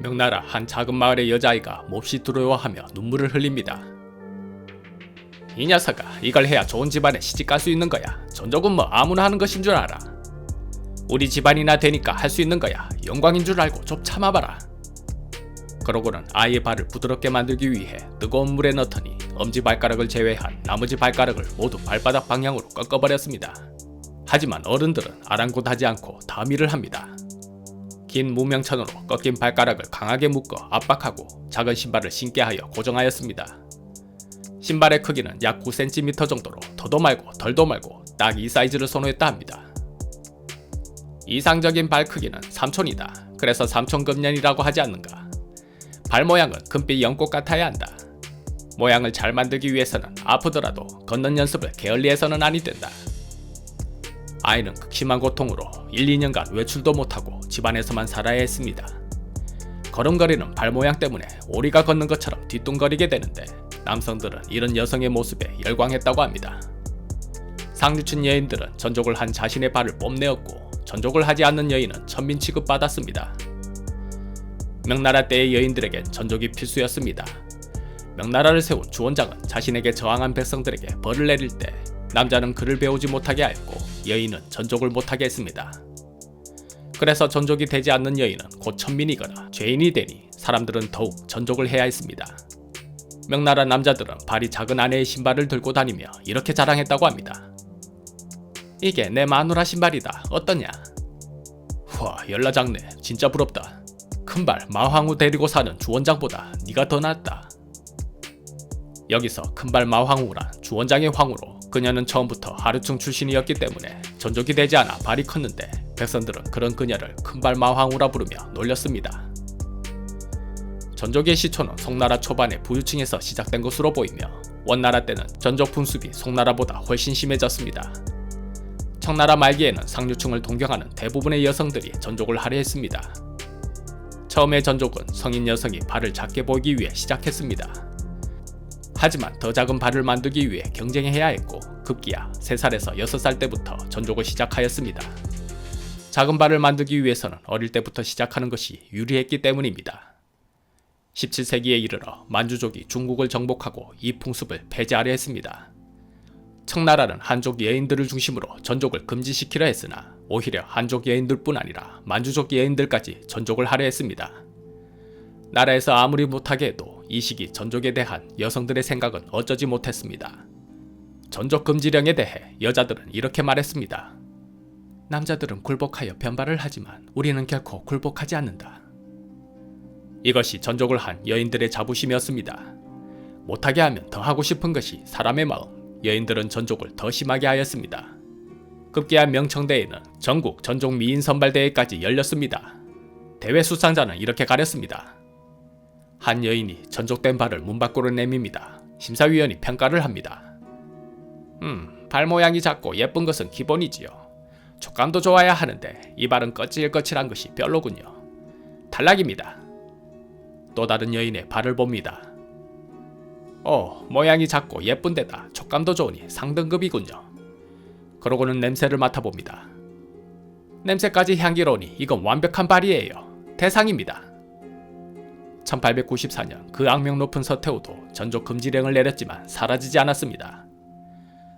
명나라 한 작은 마을의 여자아이가 몹시 두려워하며 눈물을 흘립니다. 이 녀석아, 이걸 해야 좋은 집안에 시집갈 수 있는 거야. 전적은 뭐 아무나 하는 것인 줄 알아. 우리 집안이나 되니까 할 수 있는 거야. 영광인 줄 알고 좀 참아봐라. 그러고는 아이의 발을 부드럽게 만들기 위해 뜨거운 물에 넣더니 엄지 발가락을 제외한 나머지 발가락을 모두 발바닥 방향으로 꺾어버렸습니다. 하지만 어른들은 아랑곳하지 않고 다 밀을 합니다. 긴 무명천으로 꺾인 발가락을 강하게 묶어 압박하고 작은 신발을 신게 하여 고정하였습니다. 신발의 크기는 약 9cm 정도로 더도 말고 덜도 말고 딱 이 사이즈를 선호했다 합니다. 이상적인 발 크기는 삼촌이다. 그래서 삼촌금년이라고 하지 않는가. 발 모양은 금빛 연꽃 같아야 한다. 모양을 잘 만들기 위해서는 아프더라도 걷는 연습을 게을리해서는 아니 된다. 아이는 극심한 고통으로 1, 2년간 외출도 못하고 집안에서만 살아야 했습니다. 걸음걸이는 발 모양 때문에 오리가 걷는 것처럼 뒤뚱거리게 되는데 남성들은 이런 여성의 모습에 열광했다고 합니다. 상류층 여인들은 전족을 한 자신의 발을 뽐내었고 전족을 하지 않는 여인은 천민 취급받았습니다. 명나라 때의 여인들에겐 전족이 필수였습니다. 명나라를 세운 주원장은 자신에게 저항한 백성들에게 벌을 내릴 때 남자는 글을 배우지 못하게 하였고 여인은 전족을 못하게 했습니다. 그래서 전족이 되지 않는 여인은 곧 천민이거나 죄인이 되니 사람들은 더욱 전족을 해야 했습니다. 명나라 남자들은 발이 작은 아내의 신발을 들고 다니며 이렇게 자랑했다고 합니다. 이게 내 마누라 신발이다. 어떠냐? 와, 열나 작네. 진짜 부럽다. 큰발 마황우 데리고 사는 주원장보다 네가 더 낫다. 여기서 큰발 마황우란 주원장의 황후로 그녀는 처음부터 하류층 출신이었기 때문에 전족이 되지 않아 발이 컸는데 백성들은 그런 그녀를 큰발 마황우라 부르며 놀렸습니다. 전족의 시초는 송나라 초반의 부유층에서 시작된 것으로 보이며 원나라 때는 전족 분습이 송나라보다 훨씬 심해졌습니다. 청나라 말기에는 상류층을 동경하는 대부분의 여성들이 전족을 하려 했습니다. 처음에 전족은 성인 여성이 발을 작게 보이기 위해 시작했습니다. 하지만 더 작은 발을 만들기 위해 경쟁해야 했고 급기야 3살에서 6살 때부터 전족을 시작하였습니다. 작은 발을 만들기 위해서는 어릴 때부터 시작하는 것이 유리했기 때문입니다. 17세기에 이르러 만주족이 중국을 정복하고 이 풍습을 폐지하려 했습니다. 청나라는 한족 여인들을 중심으로 전족을 금지시키려 했으나 오히려 한족 여인들뿐 아니라 만주족 여인들까지 전족을 하려 했습니다. 나라에서 아무리 못하게 해도 이 시기 전족에 대한 여성들의 생각은 어쩌지 못했습니다. 전족 금지령에 대해 여자들은 이렇게 말했습니다. 남자들은 굴복하여 변발을 하지만 우리는 결코 굴복하지 않는다. 이것이 전족을 한 여인들의 자부심이었습니다. 못하게 하면 더 하고 싶은 것이 사람의 마음. 여인들은 전족을 더 심하게 하였습니다. 급기야 명청대회는 전국 전족 미인 선발대회까지 열렸습니다. 대회 수상자는 이렇게 가렸습니다. 한 여인이 전족된 발을 문 밖으로 내밉니다. 심사위원이 평가를 합니다. 음, 발 모양이 작고 예쁜 것은 기본이지요. 촉감도 좋아야 하는데 이 발은 거칠거칠한 것이 별로군요. 탈락입니다. 또 다른 여인의 발을 봅니다. 어, 모양이 작고 예쁜데다 촉감도 좋으니 상등급이군요. 그러고는 냄새를 맡아봅니다. 냄새까지 향기로우니 이건 완벽한 발이에요. 대상입니다. 1894년 그 악명 높은 서태후도 전족 금지령을 내렸지만 사라지지 않았습니다.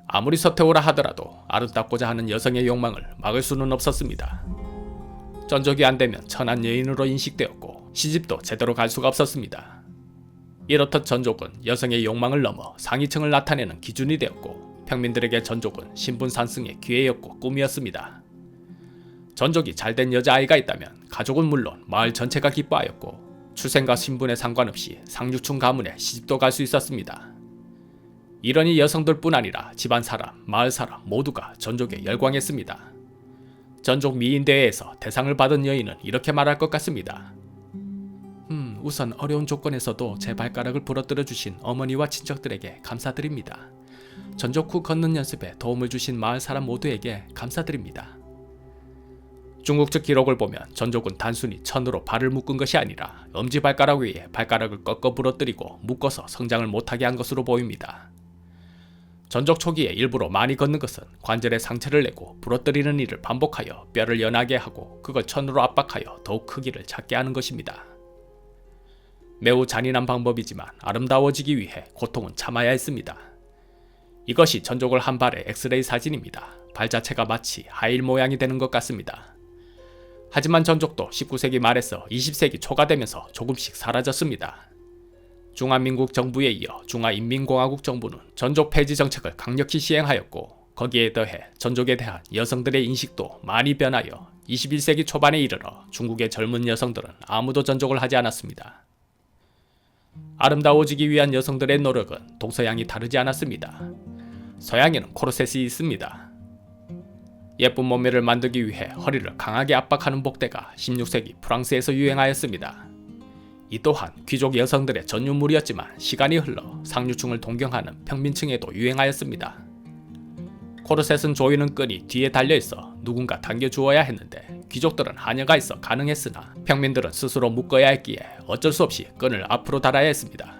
아무리 서태후라 하더라도 아름답고자 하는 여성의 욕망을 막을 수는 없었습니다. 전족이 안 되면 천한 여인으로 인식되었고 시집도 제대로 갈 수가 없었습니다. 이렇듯 전족은 여성의 욕망을 넘어 상위층을 나타내는 기준이 되었고 평민들에게 전족은 신분 상승의 기회였고 꿈이었습니다. 전족이 잘된 여자아이가 있다면 가족은 물론 마을 전체가 기뻐하였고 출생과 신분에 상관없이 상류층 가문에 시집도 갈 수 있었습니다. 이러니 여성들뿐 아니라 집안 사람, 마을 사람 모두가 전족에 열광했습니다. 전족 미인 대회에서 대상을 받은 여인은 이렇게 말할 것 같습니다. 음, 우선 어려운 조건에서도 제 발가락을 부러뜨려 주신 어머니와 친척들에게 감사드립니다. 전족 후 걷는 연습에 도움을 주신 마을 사람 모두에게 감사드립니다. 중국 측 기록을 보면 전족은 단순히 천으로 발을 묶은 것이 아니라 엄지발가락 위에 발가락을 꺾어 부러뜨리고 묶어서 성장을 못하게 한 것으로 보입니다. 전족 초기에 일부러 많이 걷는 것은 관절에 상처를 내고 부러뜨리는 일을 반복하여 뼈를 연하게 하고 그걸 천으로 압박하여 더욱 크기를 작게 하는 것입니다. 매우 잔인한 방법이지만 아름다워지기 위해 고통은 참아야 했습니다. 이것이 전족을 한 발의 엑스레이 사진입니다. 발 자체가 마치 하일 모양이 되는 것 같습니다. 하지만 전족도 19세기 말에서 20세기 초가 되면서 조금씩 사라졌습니다. 중화민국 정부에 이어 중화인민공화국 정부는 전족 폐지 정책을 강력히 시행하였고 거기에 더해 전족에 대한 여성들의 인식도 많이 변하여 21세기 초반에 이르러 중국의 젊은 여성들은 아무도 전족을 하지 않았습니다. 아름다워지기 위한 여성들의 노력은 동서양이 다르지 않았습니다. 서양에는 코르셋이 있습니다. 예쁜 몸매를 만들기 위해 허리를 강하게 압박하는 복대가 16세기 프랑스에서 유행하였습니다. 이 또한 귀족 여성들의 전유물이었지만 시간이 흘러 상류층을 동경하는 평민층에도 유행하였습니다. 코르셋은 조이는 끈이 뒤에 달려 있어 누군가 당겨 주어야 했는데 귀족들은 하녀가 있어 가능했으나 평민들은 스스로 묶어야 했기에 어쩔 수 없이 끈을 앞으로 달아야 했습니다.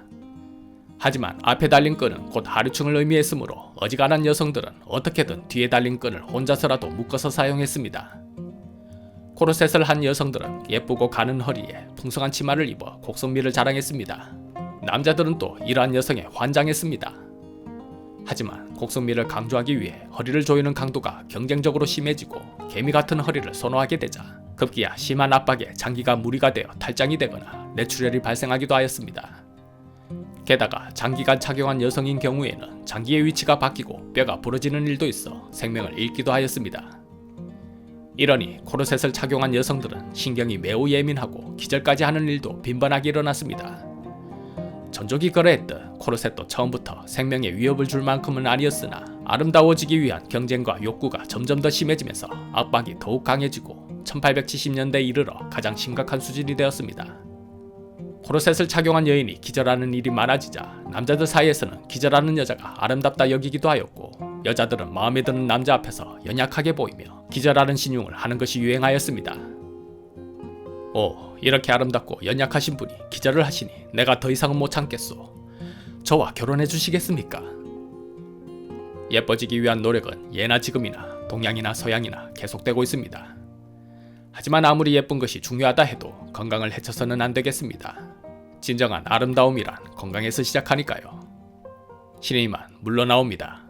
하지만 앞에 달린 끈은 곧 하류층을 의미했으므로 어지간한 여성들은 어떻게든 뒤에 달린 끈을 혼자서라도 묶어서 사용했습니다. 코르셋을 한 여성들은 예쁘고 가는 허리에 풍성한 치마를 입어 곡선미를 자랑했습니다. 남자들은 또 이러한 여성에 환장했습니다. 하지만 곡선미를 강조하기 위해 허리를 조이는 강도가 경쟁적으로 심해지고 개미 같은 허리를 선호하게 되자 급기야 심한 압박에 장기가 무리가 되어 탈장이 되거나 뇌출혈이 발생하기도 하였습니다. 게다가 장기간 착용한 여성인 경우에는 장기의 위치가 바뀌고 뼈가 부러지는 일도 있어 생명을 잃기도 하였습니다. 이러니 코르셋을 착용한 여성들은 신경이 매우 예민하고 기절까지 하는 일도 빈번하게 일어났습니다. 전족이 그러했듯 코르셋도 처음부터 생명에 위협을 줄 만큼은 아니었으나 아름다워지기 위한 경쟁과 욕구가 점점 더 심해지면서 압박이 더욱 강해지고 1870년대에 이르러 가장 심각한 수준이 되었습니다. 코르셋을 착용한 여인이 기절하는 일이 많아지자 남자들 사이에서는 기절하는 여자가 아름답다 여기기도 하였고 여자들은 마음에 드는 남자 앞에서 연약하게 보이며 기절하는 신용을 하는 것이 유행하였습니다. 오, 이렇게 아름답고 연약하신 분이 기절을 하시니 내가 더 이상은 못 참겠소. 저와 결혼해 주시겠습니까? 예뻐지기 위한 노력은 예나 지금이나 동양이나 서양이나 계속되고 있습니다. 하지만 아무리 예쁜 것이 중요하다 해도 건강을 해쳐서는 안 되겠습니다. 진정한 아름다움이란 건강에서 시작하니까요. 신의만 물러나옵니다.